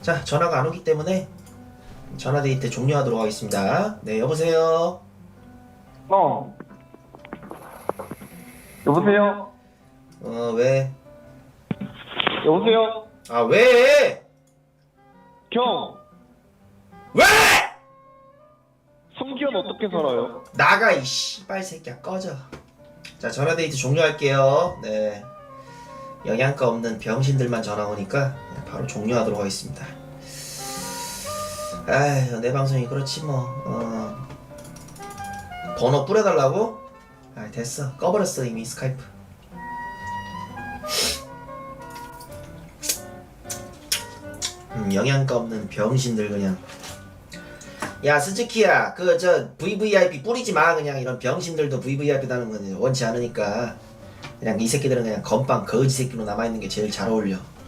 자, 전화가 안 오기 때문에 전화 데이트 종료하도록 하겠습니다. 네, 여보세요. 어. 여보세요? 어, 왜? 여보세요? 아, 왜? 형, 왜? 성기현 어떻게 살아요? 나가 이 씨발 새끼야 꺼져. 자, 전화 데이트 종료할게요. 네. 영양가 없는 병신들만 전화 오니까 바로 종료하도록 하겠습니다. 아휴, 내 방송이 그렇지 뭐. 어. 번호 뿌려달라고? 아, 됐어. 꺼버렸어 이미 스카이프. 음, 영양가 없는 병신들 그냥. 야 스즈키야 그 저 VVIP 뿌리지 마 그냥 이런 병신들도 VVIP 다는 건 원치 않으니까 그냥 이 새끼들은 그냥 건빵 거지 새끼로 남아있는 게 제일 잘 어울려 어.